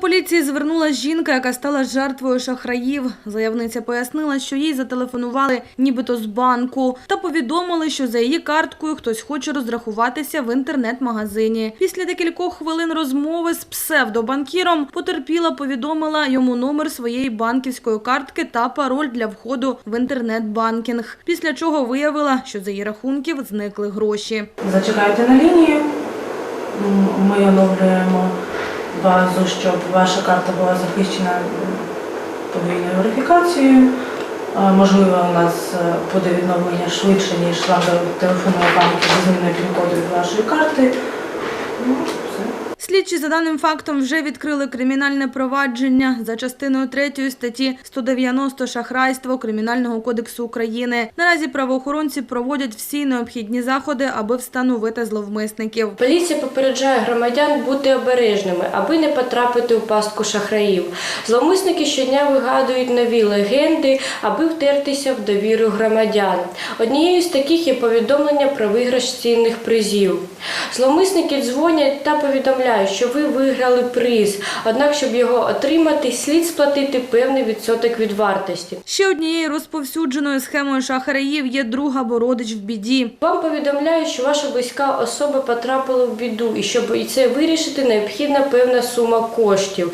Поліції звернула жінка, яка стала жертвою шахраїв. Заявниця пояснила, що їй зателефонували нібито з банку та повідомили, що за її карткою хтось хоче розрахуватися в інтернет-магазині. Після декількох хвилин розмови з псевдобанкіром потерпіла повідомила йому номер своєї банківської картки та пароль для входу в інтернет-банкінг. Після чого виявила, що за її рахунків зникли гроші. Зачекайте на лінії. Ми оновлюємо базу, щоб ваша карта була захищена подвійною верифікацією. Можливо, у нас е, буде відновлення швидше, ніж вам телефонує банк зі зміною пін-коду від вашої карти. Слідчі за даним фактом вже відкрили кримінальне провадження за частиною 3 статті 190 шахрайство Кримінального кодексу України. Наразі правоохоронці проводять всі необхідні заходи, аби встановити зловмисників. Поліція попереджає громадян бути обережними, аби не потрапити у пастку шахраїв. Зловмисники щодня вигадують нові легенди, аби втертися в довіру громадян. Однією з таких є повідомлення про виграш цінних призів. Зловмисники дзвонять та повідомляють, що ви виграли приз. Однак, щоб його отримати, слід сплатити певний відсоток від вартості. Ще однією розповсюдженою схемою шахраїв є друг або родич в біді. Вам повідомляють, що ваша близька особа потрапила в біду, і щоб і це вирішити, необхідна певна сума коштів.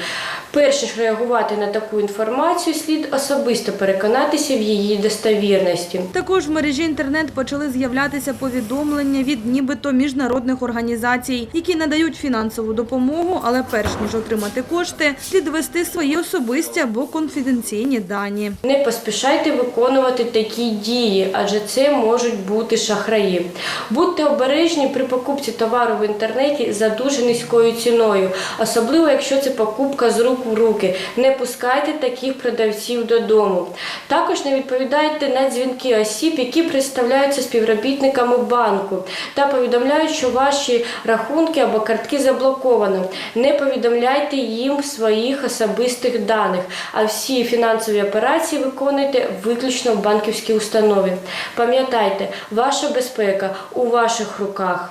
Перш ніж реагувати на таку інформацію, слід особисто переконатися в її достовірності. Також в мережі інтернет почали з'являтися повідомлення від нібито міжнародних організацій, які надають фінансову допомогу, але перш ніж отримати кошти, слід ввести свої особисті або конфіденційні дані. Не поспішайте виконувати такі дії, адже це можуть бути шахраї. Будьте обережні при покупці товару в інтернеті за дуже низькою ціною, особливо якщо це покупка з рук в руки. Не пускайте таких продавців додому. Також не відповідайте на дзвінки осіб, які представляються співробітниками банку та повідомляють, що ваші рахунки або картки заблоковано. Не повідомляйте їм своїх особистих даних, а всі фінансові операції виконуйте виключно в банківській установі. Пам'ятайте, ваша безпека у ваших руках.